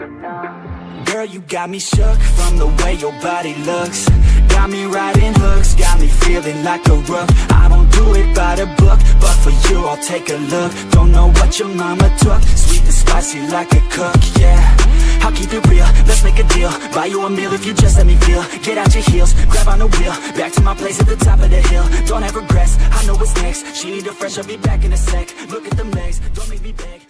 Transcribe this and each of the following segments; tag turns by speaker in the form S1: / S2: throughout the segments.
S1: Girl, you got me shook from the way your body looks. Got me riding hooks, got me feeling like a rook. I don't do it by the book, but for you, I'll take a look. Don't know what your mama took, sweet and spicy like a cook, yeah. I'll keep it real, let's make a deal. Buy you a meal if you just let me feel. Get out your heels, grab on the wheel. Back to my place at the top of the hill. Don't have regrets, I know what's next. She need a fresh, I'll be back in a sec. Look at the legs, don't make me beg.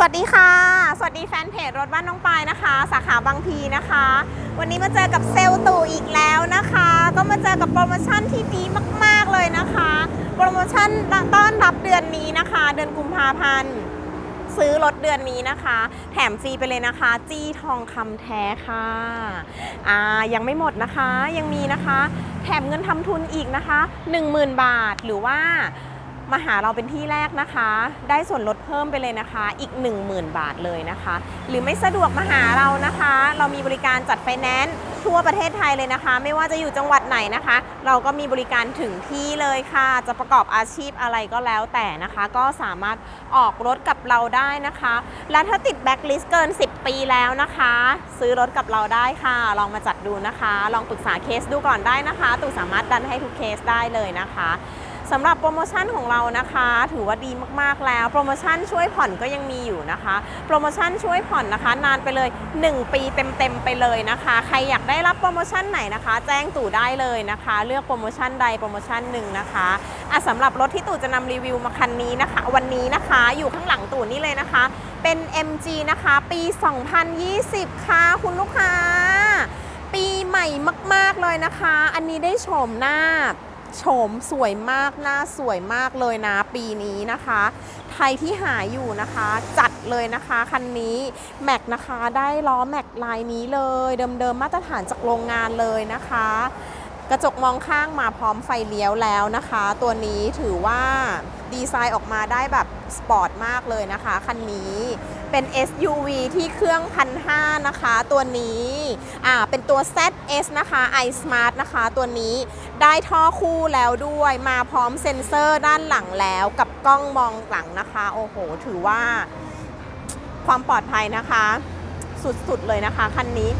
S2: สวัสดีค่ะ สวัสดีแฟนเพจรถบ้านน้องปายนะคะ สาขาบางพีนะคะ วันนี้มาเจอกับเซลล์ตู่อีกแล้วนะคะ ก็มาเจอกับโปรโมชั่นที่ดีมาก ๆเลยนะคะ โปรโมชั่นต้อนรับเดือนนี้นะคะ เดือนกุมภาพันธ์ซื้อรถเดือนนี้นะคะ แถมฟรีไปเลยนะคะ จี้ทองคำแท้ค่ะอ่ายังไม่หมดนะคะยังมีนะคะ แถมเงินทำทุนอีกนะคะ 10,000 บาทหรือว่า มาหาเราเป็นที่แรกนะคะ ได้ส่วนลดเพิ่มไปเลยนะคะ อีก 10,000 บาทเลยนะคะ หรือไม่สะดวกมาหาเรานะคะ เรามีบริการจัดไฟแนนซ์ทั่วประเทศไทยเลยนะคะ ไม่ว่าจะอยู่จังหวัดไหนนะคะ เราก็มีบริการถึงที่เลยค่ะ จะประกอบอาชีพอะไรก็แล้วแต่นะคะ ก็สามารถออกรถกับเราได้นะคะ และถ้าติดแบ็คลิสต์เกิน 10 ปีแล้วนะคะ ซื้อรถกับเราได้ค่ะ ลองมาจัดดูนะคะ ลองปรึกษาเคสดูก่อนได้นะคะตู่สามารถดันให้ทุกเคสได้เลยนะคะ สำหรับโปรโมชั่นของเรานะคะ ถือว่าดีมากๆแล้ว โปรโมชั่นช่วยผ่อนก็ยังมีอยู่นะคะ โปรโมชั่นช่วยผ่อนนะคะ นานไปเลย 1 ปีเต็มๆไปเลยนะคะ ใครอยากได้รับโปรโมชั่นไหนนะคะ แจ้งตู่ได้เลยนะคะ เลือกโปรโมชั่นใดโปรโมชั่นหนึ่งนะคะอะสำหรับรถที่ตู่จะนำรีวิวมาคันนี้นะคะ วันนี้นะคะอยู่ข้างหลังตู่นี่เลยนะคะ เป็น MG นะคะ ปี 2020 ค่ะคุณลูกค้า ปีใหม่มาก ๆเลยนะคะ อันนี้ได้โฉมหน้า โฉมสวยมากหน้าสวยมากเลยนะปีนี้นะคะใครที่หาอยู่นะคะ จัดเลยนะคะคันนี้แม็กนะคะได้ล้อแม็กลายนี้เลย เดิมๆมาตรฐานจากโรงงานเลยนะคะ กระจกมองข้างมาพร้อมไฟเลี้ยวแล้วนะคะ ตัวนี้ถือว่าดีไซน์ออกมาได้แบบสปอร์ตมากเลยนะคะคันนี้เป็น SUV ที่เครื่องพันห้านะคะ ตัวนี้ อ่า เป็นตัว ZS นะคะ iSmart นะคะ ตัวนี้ ได้ท่อคู่แล้วด้วยมาพร้อมเซ็นเซอร์ด้านหลังแล้วกับกล้องมองหลังนะคะ โอ้โห ถือว่าความปลอดภัยนะคะ สุดๆเลยนะคะคันนี้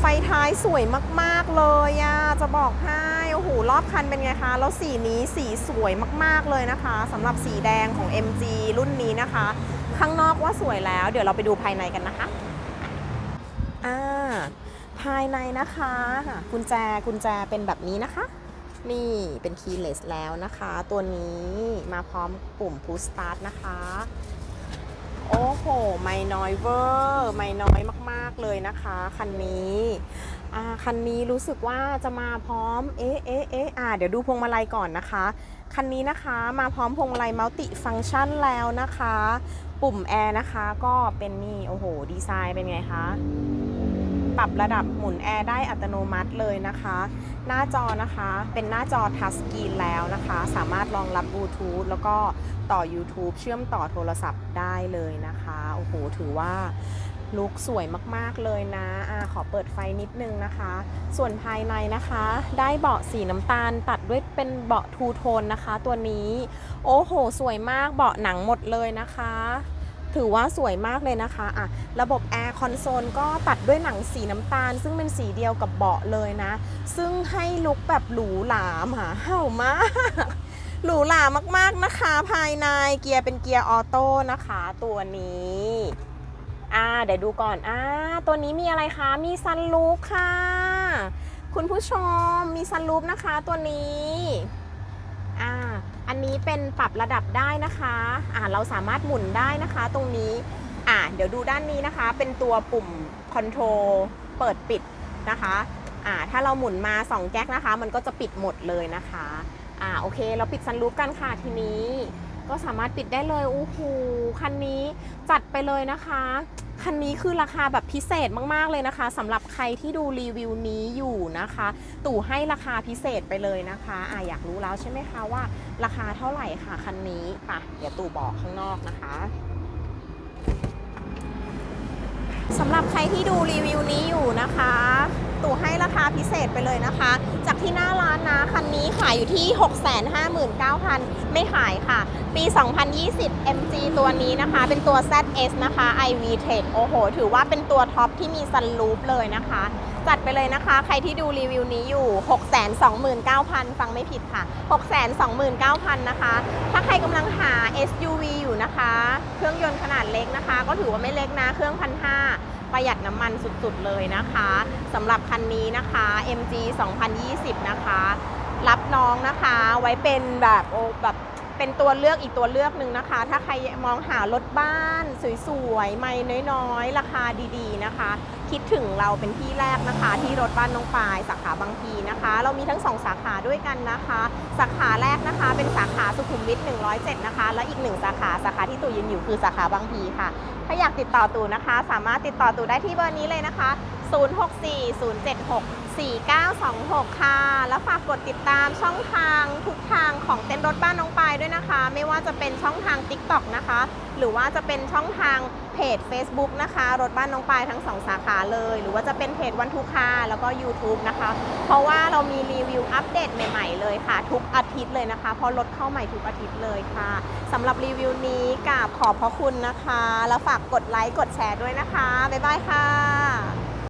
S2: ไฟท้ายสวยมากๆเลยอะจะบอกให้โอ้โหรอบคันเป็นไงคะ แล้วสีนี้สีสวยมากๆเลยนะคะสำหรับสีแดงของ MG รุ่นนี้นะคะ ข้างนอกว่าสวยแล้ว เดี๋ยวเราไปดูภายในกันนะคะอ่าภายในนะคะกุญแจกุญแจเป็นแบบนี้นะคะ นี่เป็นคีย์เลสแล้วนะคะ ตัวนี้มาพร้อมปุ่ม push start นะคะ โอ้โห ไม่น้อยเวอร์ ไม่น้อยมาก ๆ เลยนะคะ คันนี้คันนี้รู้สึกว่าจะมาพร้อม เอ๊ะเอ๊ะเอ๊ะอ่าเดี๋ยวดูพวงมาลัยก่อนนะคะ คันนี้นะคะมาพร้อมพวงมาลัยมัลติฟัง c t ชันแล้วนะคะ ปุ่มแอร์นะคะก็เป็นนี่ โอ้โห ดีไซน์เป็นไงคะ ปรับระดับหมุนแอร์ได้อัตโนมัติเลยนะคะ หน้าจอนะคะเป็นหน้าจอทัชสกรีนแล้วนะคะ สามารถรองรับบลูทูธแล้วก็ต่อ YouTube เชื่อมต่อโทรศัพท์ได้เลยนะคะโอ้โหถือว่าลุคสวยมากๆเลยนะอะขอเปิดไฟนิดนึงนะคะ ส่วนภายในนะคะ ได้เบาะสีน้ำตาลตัดด้วยเป็นเบาะทูโทนนะคะ ตัวนี้ โอ้โห สวยมากเบาะหนังหมดเลยนะคะ ถือว่าสวยมากเลยนะคะอะระบบแอร์คอนโซลก็ตัดด้วยหนังสีน้ำตาล ซึ่งเป็นสีเดียวกับเบาะเลยนะ ซึ่งให้ลุคแบบหรูหราหมาเห่ามากหรูหรามากๆนะคะภายในเกียร์เป็นเกียร์ออโต้นะคะ ตัวนี้อ่าเดี๋ยวดูก่อนอ่าตัวนี้มีอะไรคะ มีซันลูปค่ะ คุณผู้ชมมีซันลูปนะคะตัวนี้ อ่าอันนี้เป็นปรับระดับได้นะคะอ่าเราสามารถหมุนได้นะคะตรงนี้อ่าเดี๋ยวดูด้านนี้นะคะ เป็นตัวปุ่มคอนโทรลเปิดปิดนะคะอ่าถ้าเราหมุนมา 2 แก๊กนะคะ มันก็จะปิดหมดเลยนะคะอ่าโอเค เราปิดซันรูฟกันค่ะทีนี้ ก็สามารถปิดได้เลยโอ้โหคันนี้จัดไปเลยนะคะ คันนี้คือราคาแบบพิเศษมาก ๆ เลยนะคะสำหรับใครที่ดูรีวิวนี้อยู่นะคะ ตู่ให้ราคาพิเศษไปเลยนะคะอะอยากรู้แล้วใช่ไหมคะว่าราคาเท่าไหร่ค่ะคันนี้ป่ะเดี๋ยวตู่บอกข้างนอกนะคะสำหรับใครที่ดูรีวิวนี้อยู่นะคะ ตู่ให้ราคาพิเศษไปเลยนะคะ จากที่หน้าร้านนะคันนี้ขายอยู่ที่ 659,000 ไม่ขายค่ะ ปี 2020 MG ตัวนี้นะคะ เป็นตัว ZS นะคะ iV Tech โอ้โห ถือว่าเป็นตัวท็อปที่มีซันรูฟเลยนะคะ จัดไปเลยนะคะ ใครที่ดูรีวิวนี้อยู่ 629,000 ฟังไม่ผิดค่ะ 629,000 นะคะ ถ้าใครกำลังหา SUV อยู่นะคะ เครื่องยนต์ขนาดเล็กนะคะ ก็ถือว่าไม่เล็กนะ เครื่องพันห้า ประหยัดน้ำมันสุดๆเลยนะคะสำหรับคันนี้นะคะ MG 2020 นะคะ รับน้องนะคะไว้เป็นแบบโอ้แบบ เป็นตัวเลือกอีกตัวเลือกหนึ่งนะคะ ถ้าใครมองหารถบ้านสวยๆ ไม่น้อยๆ ราคาดีๆนะคะ คิดถึงเราเป็นที่แรกนะคะ ที่รถบ้านน้องปายสาขาบางพีนะคะ เรามีทั้งสองสาขาด้วยกันนะคะ สาขาแรกนะคะ เป็นสาขาสุขุมวิท107 นะคะ และอีกหนึ่งสาขาสาขาที่ตู่ยืนอยู่คือสาขาบางพีค่ะ ถ้าอยากติดต่อตู่นะคะ สามารถติดต่อตู่ได้ที่เบอร์นี้เลยนะคะ 0640764926 ค่ะ แล้วฝากกดติดตามช่องทางทุกทางของเต รถบ้านน้องปายด้วยนะคะ ไม่ว่าจะเป็นช่องทาง TikTok นะคะ หรือว่าจะเป็นช่องทางเพจ Facebook นะคะ รถบ้านน้องปายทั้งสองสาขาเลย หรือว่าจะเป็นเพจวันทุกคาแล้วก็ YouTube นะคะ เพราะว่าเรามีรีวิวอัปเดตใหม่ๆเลยค่ะ ทุกอาทิตย์เลยนะคะ เพราะรถเข้าใหม่ทุกอาทิตย์เลยค่ะสำหรับรีวิวนี้กราบขอบพระคุณนะคะ แล้วฝากกดไลค์กดแชร์ด้วยนะคะ บ๊ายบายค่ะ